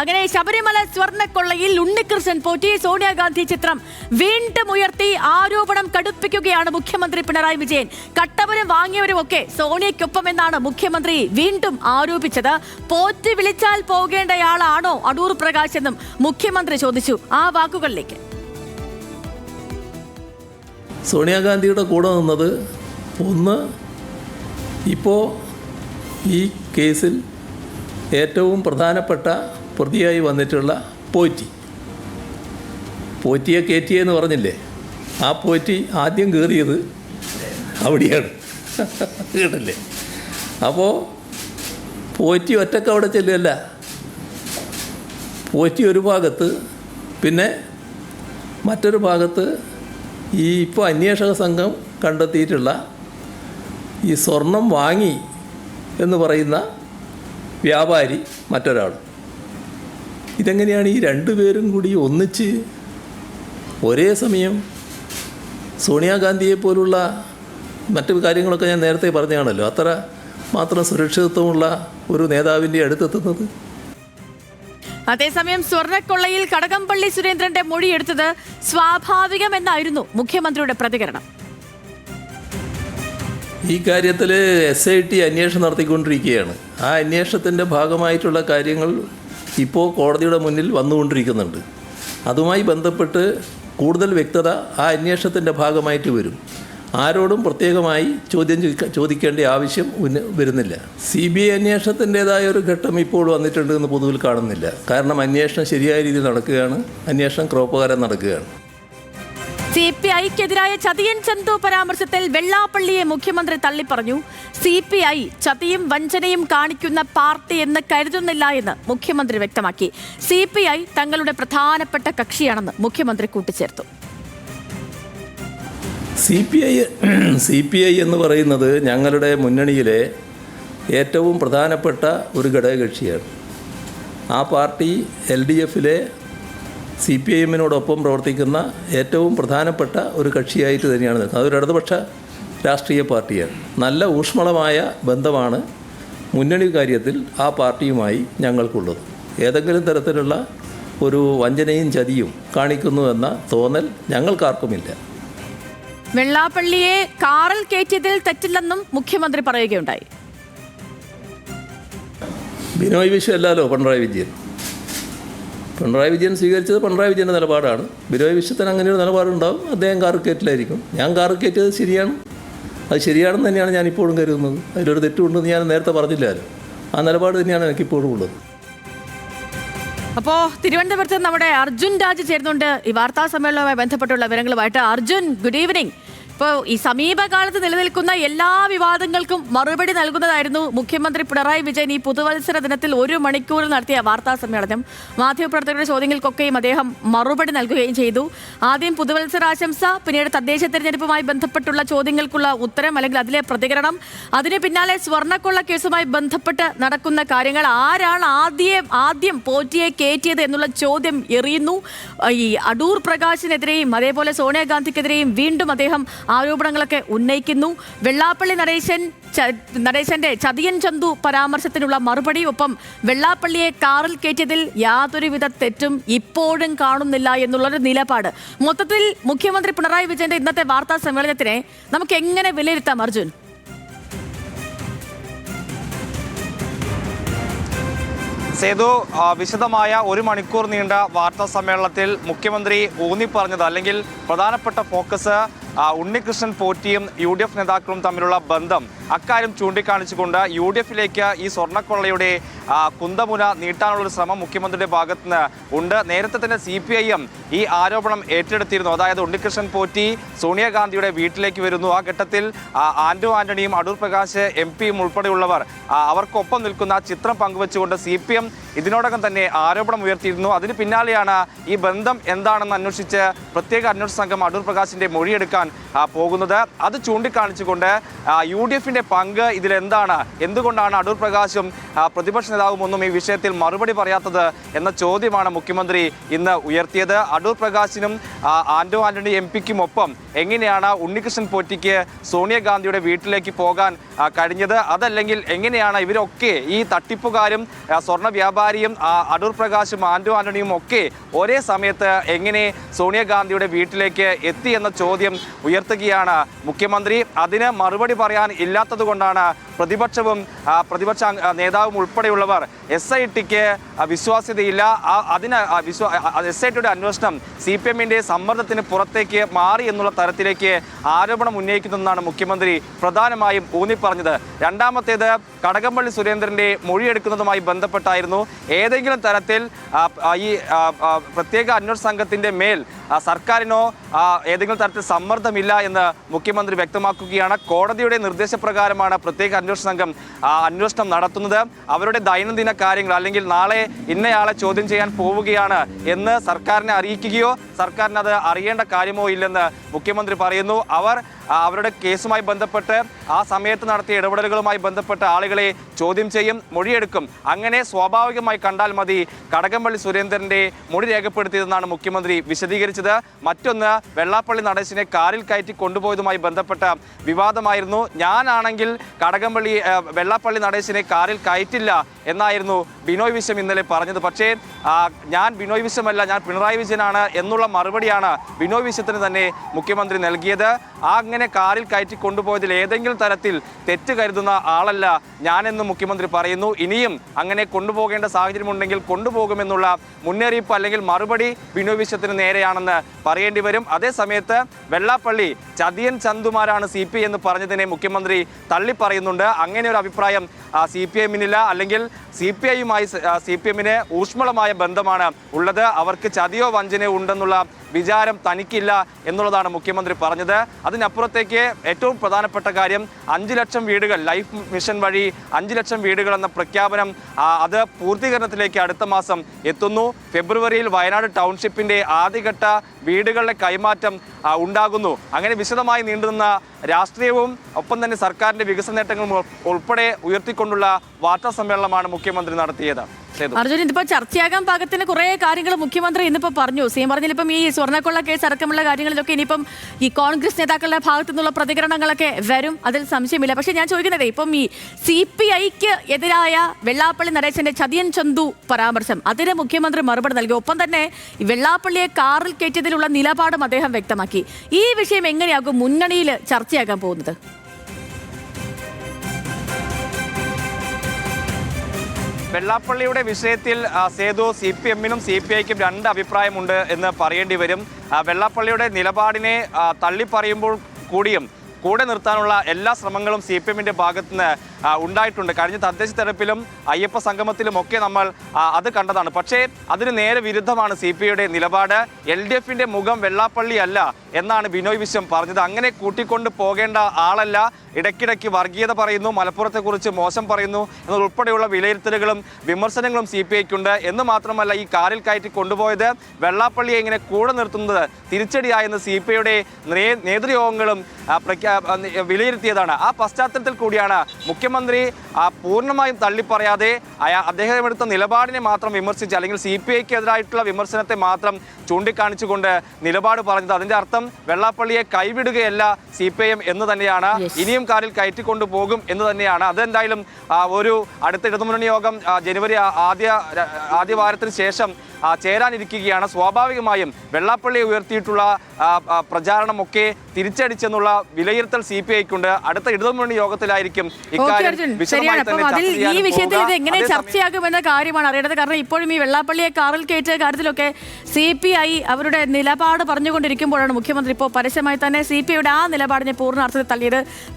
അങ്ങനെ ശബരിമല സ്വർണക്കൊള്ളയിൽ ഉണ്ണികൃഷ്ണൻ പോറ്റി സോണിയാഗാന്ധി ചിത്രം വീണ്ടും ഉയർത്തി ആരോപണം കടുപ്പിക്കുകയാണ് മുഖ്യമന്ത്രി പിണറായി വിജയൻ. കട്ടവരും വാങ്ങിയവരും ഒക്കെ സോണിയയ്ക്കൊപ്പം എന്നാണ് മുഖ്യമന്ത്രി വീണ്ടും ആരോപിച്ചത്. പോറ്റി വിളിച്ചാൽ പോകേണ്ടയാളാണോ? അടൂർ പ്രകാശ് എന്നും മുഖ്യമന്ത്രി ചോദിച്ചു. ആ വാക്കുകളിലേക്ക്. സോണിയാഗാന്ധിയുടെ കൂടെ നിന്നത് ഒന്ന് ഇപ്പോൾ ഈ കേസിൽ ഏറ്റവും പ്രധാനപ്പെട്ട പ്രതിയായി വന്നിട്ടുള്ള പോറ്റി. പോറ്റിയെ കയറ്റിയെന്ന് പറഞ്ഞില്ലേ? ആ പോറ്റി ആദ്യം കയറിയത് അവിടെയാണ്. കേട്ടല്ലേ? അപ്പോൾ പോറ്റി ഒറ്റയ്ക്ക് അവിടെ ചെല്ലുകയല്ല. പോറ്റി ഒരു ഭാഗത്ത് പിന്നെ മറ്റൊരു ഭാഗത്ത് ഈ ഇപ്പോൾ അന്വേഷക സംഘം കണ്ടെത്തിയിട്ടുള്ള ഈ സ്വർണം വാങ്ങി എന്ന് പറയുന്ന വ്യാപാരി മറ്റൊരാൾ ഇതെങ്ങനെയാണ് ഈ രണ്ടു പേരും കൂടി ഒന്നിച്ച് ഒരേ സമയം സോണിയാഗാന്ധിയെ പോലുള്ള മറ്റു കാര്യങ്ങളൊക്കെ ഞാൻ നേരത്തെ പറഞ്ഞതാണല്ലോ. അത്ര മാത്രം സുരക്ഷിതത്വമുള്ള ഒരു നേതാവിന്റെ അടുത്തെത്തുന്നത്? അതേസമയം സ്വർണക്കൊള്ളയിൽ കടകംപള്ളി സുരേന്ദ്രന്റെ മൊഴിയെടുത്തത് സ്വാഭാവികമെന്നായിരുന്നു മുഖ്യമന്ത്രിയുടെ പ്രതികരണം. ഈ കാര്യത്തിൽ എസ് ഐ ടി അന്വേഷണം നടത്തിക്കൊണ്ടിരിക്കുകയാണ്. ആ അന്വേഷണത്തിന്റെ ഭാഗമായിട്ടുള്ള കാര്യങ്ങൾ ഇപ്പോൾ കോടതിയുടെ മുന്നിൽ വന്നുകൊണ്ടിരിക്കുന്നുണ്ട്. അതുമായി ബന്ധപ്പെട്ട് കൂടുതൽ വ്യക്തത ആ അന്വേഷണത്തിന്റെ ഭാഗമായിട്ട് വരും. ആരോടും പ്രത്യേകമായി ചോദ്യം ചോദിക്ക- ചോദിക്കേണ്ട ആവശ്യം വരുന്നില്ല. സി ബി ഐ അന്വേഷണത്തിന്റെതായ ഒരു ഘട്ടം ഇപ്പോൾ വന്നിട്ടുണ്ട് എന്ന് പൊതുവിൽ കാണുന്നില്ല. കാരണം അന്വേഷണം ശരിയായ രീതിയിൽ നടക്കുകയാണ്. അന്വേഷണം ക്രോപ്പകാരം നടക്കുകയാണ്. സി പി ഐക്കെതിരായ ചതിയൻ ചന്തു പരാമർശത്തിൽ വെള്ളാപ്പള്ളിയെ മുഖ്യമന്ത്രി തള്ളിപ്പറഞ്ഞു. സി പി ഐ ചതിയും വഞ്ചനയും കാണിക്കുന്ന പാർട്ടി എന്ന് കരുതുന്നില്ല എന്ന് മുഖ്യമന്ത്രി വ്യക്തമാക്കി. സി പി ഐ തങ്ങളുടെ പ്രധാനപ്പെട്ട കക്ഷിയാണെന്ന് മുഖ്യമന്ത്രി കൂട്ടിച്ചേർത്തു. C P I C P I എന്ന് പറയുന്നത് ഞങ്ങളുടെ മുന്നണിയിലെ ഏറ്റവും പ്രധാനപ്പെട്ട ഒരു ഘടകകക്ഷിയാണ്. ആ പാർട്ടി എൽ ഡി എഫിലെ സി പി ഐ എമ്മിനോടൊപ്പം പ്രവർത്തിക്കുന്ന ഏറ്റവും പ്രധാനപ്പെട്ട ഒരു കക്ഷിയായിട്ട് തന്നെയാണ് നിൽക്കുന്നത്. അതൊരു ഇടതുപക്ഷ രാഷ്ട്രീയ പാർട്ടിയാണ്. നല്ല ഊഷ്മളമായ ബന്ധമാണ് മുന്നണി കാര്യത്തിൽ ആ പാർട്ടിയുമായി ഞങ്ങൾക്കുള്ളത്. ഏതെങ്കിലും തരത്തിലുള്ള ഒരു വഞ്ചനയും ചതിയും കാണിക്കുന്നു എന്ന തോന്നൽ ഞങ്ങൾക്കാർക്കുമില്ല. വെള്ളാപ്പള്ളിയെ കാറിൽ കയറ്റിയതിൽ തെറ്റില്ലെന്നും മുഖ്യമന്ത്രി പറയുകയുണ്ടായി. ബിനോയ് വിശ്വം അല്ലല്ലോ പിണറായി വിജയൻ. പിണറായി വിജയൻ സ്വീകരിച്ചത് പിണറായി വിജയന്റെ നിലപാടാണ്. ബിനോയ് വിശ്വത്തിന് അങ്ങനെ ഒരു നിലപാടുണ്ടാവും. അദ്ദേഹം കാറ് കയറ്റിലായിരിക്കും. ഞാൻ കാറ് കയറ്റിയത് ശരിയാണ്. അത് ശരിയാണെന്ന് തന്നെയാണ് ഞാൻ ഇപ്പോഴും കരുതുന്നത്. അതിലൊരു തെറ്റുണ്ടെന്ന് ഞാൻ നേരത്തെ പറഞ്ഞില്ലായിരുന്നു ആ നിലപാട് തന്നെയാണ് എനിക്ക് ഇപ്പോഴും ഉള്ളത്. അപ്പോ തിരുവനന്തപുരത്ത് നമ്മുടെ അർജുൻ രാജ് ചേരുന്നുണ്ട്. ഈ വാർത്താ സമ്മേളനവുമായി ബന്ധപ്പെട്ടുള്ള വിവരങ്ങളുമായിട്ട്. അർജുൻ ഗുഡ് ഈവനിങ് ഇപ്പോൾ ഈ സമീപകാലത്ത് നിലനിൽക്കുന്ന എല്ലാ വിവാദങ്ങൾക്കും മറുപടി നൽകുന്നതായിരുന്നു മുഖ്യമന്ത്രി പിണറായി വിജയൻ ഈ പുതുവത്സര ദിനത്തിൽ ഒരു മണിക്കൂറിൽ നടത്തിയ വാർത്താ സമ്മേളനം. മാധ്യമപ്രവർത്തകരുടെ ചോദ്യങ്ങൾക്കൊക്കെയും അദ്ദേഹം മറുപടി നൽകുകയും ചെയ്തു. ആദ്യം പുതുവത്സരാശംസ പിന്നീട് തദ്ദേശ തെരഞ്ഞെടുപ്പുമായി ബന്ധപ്പെട്ടുള്ള ചോദ്യങ്ങൾക്കുള്ള ഉത്തരം അല്ലെങ്കിൽ അതിലെ പ്രതികരണം അതിന് പിന്നാലെ സ്വർണക്കൊള്ള കേസുമായി ബന്ധപ്പെട്ട് നടക്കുന്ന കാര്യങ്ങൾ ആരാണ് ആദ്യം ആദ്യം പോറ്റിയെ കയറ്റിയത് എന്നുള്ള ചോദ്യം എറിയുന്നു. ഈ അടൂർ പ്രകാശിനെതിരെയും അതേപോലെ സോണിയാഗാന്ധിക്കെതിരെയും വീണ്ടും അദ്ദേഹം ആരോപണങ്ങളൊക്കെ ഉന്നയിക്കുന്നു. വെള്ളാപ്പള്ളി നരേശൻ നരേശന്റെ ചതിയൻ ചന്തു പരാമർശത്തിനുള്ള മറുപടി ഒപ്പം വെള്ളാപ്പള്ളിയെ കാറിൽ കയറ്റിയതിൽ യാതൊരുവിധ തെറ്റും ഇപ്പോഴും കാണുന്നില്ല എന്നുള്ളൊരു നിലപാട്. മൊത്തത്തിൽ മുഖ്യമന്ത്രി പിണറായി വിജയന്റെ ഇന്നത്തെ വാർത്താ സമ്മേളനത്തിനെ നമുക്ക് എങ്ങനെ വിലയിരുത്താം അർജുൻ? സേതു വിശദമായ ഒരു മണിക്കൂർ നീണ്ട വാർത്താ സമ്മേളനത്തിൽ മുഖ്യമന്ത്രി ഊന്നിപ്പറഞ്ഞത് അല്ലെങ്കിൽ പ്രധാനപ്പെട്ട ഫോക്കസ് ഉണ്ണികൃഷ്ണൻ പോറ്റിയും യു ഡി എഫ് നേതാക്കളും തമ്മിലുള്ള ബന്ധം അക്കാര്യം ചൂണ്ടിക്കാണിച്ചുകൊണ്ട് യു ഡി എഫിലേക്ക് ഈ സ്വർണക്കൊള്ളയുടെ കുന്തമുന നീട്ടാനുള്ളൊരു ശ്രമം മുഖ്യമന്ത്രിയുടെ ഭാഗത്ത് നിന്ന് ഉണ്ട്. നേരത്തെ തന്നെ സി പി ഐ എം ഈ ആരോപണം ഏറ്റെടുത്തിരുന്നു. അതായത് ഉണ്ണികൃഷ്ണൻ പോറ്റി സോണിയാഗാന്ധിയുടെ വീട്ടിലേക്ക് വരുന്നു. ആ ഘട്ടത്തിൽ ആൻഡു ആന്റോ ആന്റണിയും അടൂർ പ്രകാശ് എം പിയും ഉൾപ്പെടെയുള്ളവർ അവർക്കൊപ്പം നിൽക്കുന്ന ചിത്രം പങ്കുവച്ചുകൊണ്ട് സി പി എം ഇതിനോടകം തന്നെ ആരോപണം ഉയർത്തിയിരുന്നു. അതിന് പിന്നാലെയാണ് ഈ ബന്ധം എന്താണെന്ന് അന്വേഷിച്ച് പ്രത്യേക അന്വേഷണ സംഘം അടൂർ പ്രകാശിന്റെ മൊഴിയെടുക്കാൻ പോകുന്നത്. അത് ചൂണ്ടിക്കാണിച്ചുകൊണ്ട് യു ഡി എഫിന്റെ പങ്ക് ഇതിലെന്താണ്? എന്തുകൊണ്ടാണ് അടൂർ പ്രകാശും പ്രതിപക്ഷ നേതാവും ഒന്നും ഈ വിഷയത്തിൽ മറുപടി പറയാത്തത് എന്ന ചോദ്യമാണ് മുഖ്യമന്ത്രി ഇന്ന് ഉയർത്തിയത്. അടൂർ പ്രകാശിനും ആൻഡോ ആന്റോ ആന്റണി എം പിക്കും ഒപ്പം എങ്ങനെയാണ് ഉണ്ണികൃഷ്ണൻ പോറ്റിക്ക് സോണിയാഗാന്ധിയുടെ വീട്ടിലേക്ക് പോകാൻ കഴിഞ്ഞത്? അതല്ലെങ്കിൽ എങ്ങനെയാണ് ഇവരൊക്കെ ഈ തട്ടിപ്പുകാരും സ്വർണ വ്യാപാരിയും അടൂർ പ്രകാശും ആന്റോ ആന്റണിയും ഒക്കെ ഒരേ സമയത്ത് എങ്ങനെ സോണിയാഗാന്ധിയുടെ വീട്ടിലേക്ക് എത്തി എന്ന ചോദ്യം ഉയർത്തുകയാണ് മുഖ്യമന്ത്രി. അതിന് മറുപടി പറയാൻ ഇല്ലാത്തത് കൊണ്ടാണ് പ്രതിപക്ഷവും പ്രതിപക്ഷ നേതാവും ഉൾപ്പെടെയുള്ളവർ എസ് ഐ ടിക്ക് വിശ്വാസ്യതയില്ല. അതിന് വിശ്വാ എസ് ഐ ടിയുടെ അന്വേഷണം സി പി എമ്മിന്റെ സമ്മർദ്ദത്തിന് പുറത്തേക്ക് മാറി എന്നുള്ള തരത്തിലേക്ക് ആരോപണം ഉന്നയിക്കുന്നതെന്നാണ് മുഖ്യമന്ത്രി പ്രധാനമായും ഊന്നിപ്പറഞ്ഞത്. രണ്ടാമത്തേത് കടകംപള്ളി സുരേന്ദ്രന്റെ മൊഴിയെടുക്കുന്നതുമായി ബന്ധപ്പെട്ടായിരുന്നു. ഏതെങ്കിലും തരത്തിൽ ഈ പ്രത്യേക അന്വേഷണ സംഘത്തിന്റെ മേൽ സർക്കാരിനോ ഏതെങ്കിലും തരത്തിൽ സമ്മർദ്ദമില്ല എന്ന് മുഖ്യമന്ത്രി വ്യക്തമാക്കുകയാണ്. കോടതിയുടെ നിർദ്ദേശപ്രകാരമാണ് പ്രത്യേക അന്വേഷണ സംഘം ആ, അന്വേഷണം നടത്തുന്നത്. അവരുടെ ദൈനംദിന കാര്യങ്ങൾ അല്ലെങ്കിൽ നാളെ ഇന്നയാളെ ചോദ്യം ചെയ്യാൻ പോവുകയാണ് എന്ന് സർക്കാരിനെ അറിയിക്കുകയോ സർക്കാരിന് അത് അറിയേണ്ട കാര്യമോ ഇല്ലെന്ന് മുഖ്യമന്ത്രി പറയുന്നു. അവർ അവരുടെ കേസുമായി ബന്ധപ്പെട്ട് ആ സമയത്ത് നടത്തിയ ഇടപെടലുകളുമായി ബന്ധപ്പെട്ട ആളുകളെ ചോദ്യം ചെയ്യും മൊഴിയെടുക്കും. അങ്ങനെ സ്വാഭാവികമായി കണ്ടാൽ മതി കടകംപള്ളി സുരേന്ദ്രന്റെ മൊഴി രേഖപ്പെടുത്തിയതെന്നാണ് മുഖ്യമന്ത്രി വിശദീകരിച്ചത്. മറ്റൊന്ന് വെള്ളാപ്പള്ളി നടേശിനെ കാറിൽ കയറ്റി കൊണ്ടുപോയതുമായി ബന്ധപ്പെട്ട വിവാദമായിരുന്നു. ഞാനാണെങ്കിൽ കടകംപള്ളി ആ, വെള്ളാപ്പള്ളി നടേശിനെ കാറിൽ കയറ്റില്ല എന്നായിരുന്നു ബിനോയ് വിശ്വം ഇന്നലെ പറഞ്ഞത്. പക്ഷേ ഞാൻ ബിനോയ് വിശ്വമല്ല ഞാൻ പിണറായി വിജയനാണ് എന്നുള്ള മറുപടിയാണ് ബിനോയ് വിശ്വത്തിന് തന്നെ മുഖ്യമന്ത്രി നൽകിയത്. ആ അങ്ങനെ കാറിൽ കയറ്റി കൊണ്ടുപോയതിൽ ഏതെങ്കിലും തരത്തിൽ തെറ്റ് കരുതുന്ന ആളല്ല ഞാനെന്ന് മുഖ്യമന്ത്രി പറയുന്നു. ഇനിയും അങ്ങനെ കൊണ്ടുപോകേണ്ട സാഹചര്യമുണ്ടെങ്കിൽ കൊണ്ടുപോകുമെന്നുള്ള മുന്നറിയിപ്പ് അല്ലെങ്കിൽ മറുപടി ബിനോയ് വിശ്വത്തിന് നേരെയാണെന്ന് പറയേണ്ടി വരും. അതേസമയത്ത് വെള്ളാപ്പള്ളി ചതിയൻ ചന്തുമാരാണ് സി എന്ന് പറഞ്ഞതിനെ മുഖ്യമന്ത്രി തള്ളി അങ്ങനെ ഒരു അഭിപ്രായം സി പി എമ്മിനില്ല അല്ലെങ്കിൽ സി പി ഐയുമായി സി പി എമ്മിന് ഊഷ്മളമായ ബന്ധമാണ് ഉള്ളത്. അവർക്ക് ചതിയോ വഞ്ചനയോ ഉണ്ടെന്നുള്ള വിചാരം തനിക്കില്ല എന്നുള്ളതാണ് മുഖ്യമന്ത്രി പറഞ്ഞത്. അതിനപ്പുറത്തേക്ക് ഏറ്റവും പ്രധാനപ്പെട്ട കാര്യം അഞ്ച് ലക്ഷം വീടുകൾ ലൈഫ് മിഷൻ വഴി അഞ്ച് ലക്ഷം വീടുകൾ എന്ന പ്രഖ്യാപനം അത് പൂർത്തീകരണത്തിലേക്ക് അടുത്ത മാസം എത്തുന്നു. ഫെബ്രുവരിയിൽ വയനാട് ടൗൺഷിപ്പിന്റെ ആദ്യഘട്ട വീടുകളുടെ കൈമാറ്റം ഉണ്ടാകുന്നു. അങ്ങനെ വിശദമായി നീണ്ടുനിന്ന രാഷ്ട്രീയവും ഒപ്പം തന്നെ സർക്കാരിന്റെ വികസന നേട്ടങ്ങളും ഉൾപ്പെടെ ഉൾപ്പെടെ ഉയർത്തിക്കൊണ്ടുള്ള വാർത്താ സമ്മേളനമാണ് മുഖ്യമന്ത്രി നടത്തിയത്. അർജുൻ ഇതിപ്പോ ചർച്ചയാകാൻ പാകത്തിന് കുറെ കാര്യങ്ങൾ മുഖ്യമന്ത്രി ഇന്നിപ്പോ പറഞ്ഞു. സീം എം പറഞ്ഞിപ്പം ഈ സ്വർണക്കൊള്ള കേസ് അടക്കമുള്ള കാര്യങ്ങളിലൊക്കെ ഇനിയിപ്പം ഈ കോൺഗ്രസ് നേതാക്കളുടെ ഭാഗത്തു നിന്നുള്ള പ്രതികരണങ്ങളൊക്കെ വരും. അതിൽ സംശയമില്ല. പക്ഷെ ഞാൻ ചോദിക്കുന്നത് ഇപ്പം ഈ സി പി ഐക്ക് എതിരായ വെള്ളാപ്പള്ളി നടേശന്റെ ചതിയൻ ചന്തു പരാമർശം അതിന് മുഖ്യമന്ത്രി മറുപടി നൽകി. ഒപ്പം തന്നെ ഈ വെള്ളാപ്പള്ളിയെ കാറിൽ കയറ്റിയതിലുള്ള നിലപാടും അദ്ദേഹം വ്യക്തമാക്കി. ഈ വിഷയം എങ്ങനെയാകും മുന്നണിയിൽ ചർച്ചയാകാൻ പോകുന്നത്? വെള്ളാപ്പള്ളിയുടെ വിഷയത്തിൽ സേതു സി പി എമ്മിനും സി പി ഐക്കും രണ്ട് അഭിപ്രായമുണ്ട് എന്ന് പറയേണ്ടി വരും. വെള്ളാപ്പള്ളിയുടെ നിലപാടിനെ തള്ളിപ്പറയുമ്പോൾ കൂടിയും കൂടെ നിർത്താനുള്ള എല്ലാ ശ്രമങ്ങളും സി പി എമ്മിന്റെ ഭാഗത്തുനിന്ന് ഉണ്ടായിട്ടുണ്ട്. കഴിഞ്ഞ തദ്ദേശ തെരപ്പിലും അയ്യപ്പ സംഗമത്തിലും ഒക്കെ നമ്മൾ അത് കണ്ടതാണ്. പക്ഷേ അതിന് നേരെ വിരുദ്ധമാണ് സി പി ഐയുടെ നിലപാട്. എൽ ഡി എഫിന്റെ മുഖം വെള്ളാപ്പള്ളി അല്ല എന്നാണ് ബിനോയ് വിശ്വം പറഞ്ഞത്. അങ്ങനെ കൂട്ടിക്കൊണ്ട് പോകേണ്ട ആളല്ല. ഇടയ്ക്കിടയ്ക്ക് വർഗീയത പറയുന്നു മലപ്പുറത്തെക്കുറിച്ച് മോശം പറയുന്നു എന്നതുൾപ്പെടെയുള്ള വിലയിരുത്തലുകളും വിമർശനങ്ങളും സി പി ഐക്കുണ്ട്. എന്ന് മാത്രമല്ല ഈ കാറിൽ കയറ്റി കൊണ്ടുപോയത് വെള്ളാപ്പള്ളിയെ ഇങ്ങനെ കൂടെ നിർത്തുന്നത് തിരിച്ചടിയായെന്ന് സി പി ഐയുടെ നേതൃയോഗങ്ങളും വിലയിരുത്തിയതാണ്. ആ പശ്ചാത്തലത്തിൽ കൂടിയാണ് മുഖ്യമന്ത്രി പൂർണമായും തള്ളിപ്പറയാതെ അദ്ദേഹം എടുത്ത നിലപാടിനെ മാത്രം വിമർശിച്ച് അല്ലെങ്കിൽ സി പി ഐക്ക് എതിരായിട്ടുള്ള വിമർശനത്തെ മാത്രം ചൂണ്ടിക്കാണിച്ചുകൊണ്ട് നിലപാട് പറഞ്ഞത്. അതിന്റെ അർത്ഥം വെള്ളാപ്പള്ളിയെ കൈവിടുകയല്ല സി പി ഐ എം എന്ന് തന്നെയാണ്. Yes. ഇനിയും കാറിൽ കയറ്റിക്കൊണ്ടു പോകും എന്ന് തന്നെയാണ്. അതെന്തായാലും ഒരു അടുത്ത ഇടതുമുന്നണി യോഗം ജനുവരി ആദ്യ ആദ്യ വാരത്തിന് ശേഷം ചേരാനിരിക്കുകയാണ്. സ്വാഭാവികമായും വെള്ളാപ്പള്ളിയെ ഉയർത്തിയിട്ടുള്ള പ്രചാരണമൊക്കെ തിരിച്ചടിച്ചെന്നുള്ള വിലയിരുത്തൽ സി പി ഐക്കുണ്ട്. അടുത്ത ഇടതുമുന്നണി യോഗത്തിലായിരിക്കും ഈ വിഷയത്തിൽ ഇത്. എങ്ങനെ ചർച്ചയാകുമെന്ന കാര്യമാണ് അറിയേണ്ടത്. കാരണം ഇപ്പോഴും ഈ വെള്ളാപ്പള്ളിയെ കാറിൽ കയറ്റിയ കാര്യത്തിലൊക്കെ സി പി ഐ അവരുടെ നിലപാട് പറഞ്ഞുകൊണ്ടിരിക്കുമ്പോഴാണ് മുഖ്യമന്ത്രി ഇപ്പോൾ പരസ്യമായി തന്നെ സി പി ഐയുടെ ആ നിലപാടിനെ പൂർണാർത്ഥത്തിൽ തള്ളിയത്.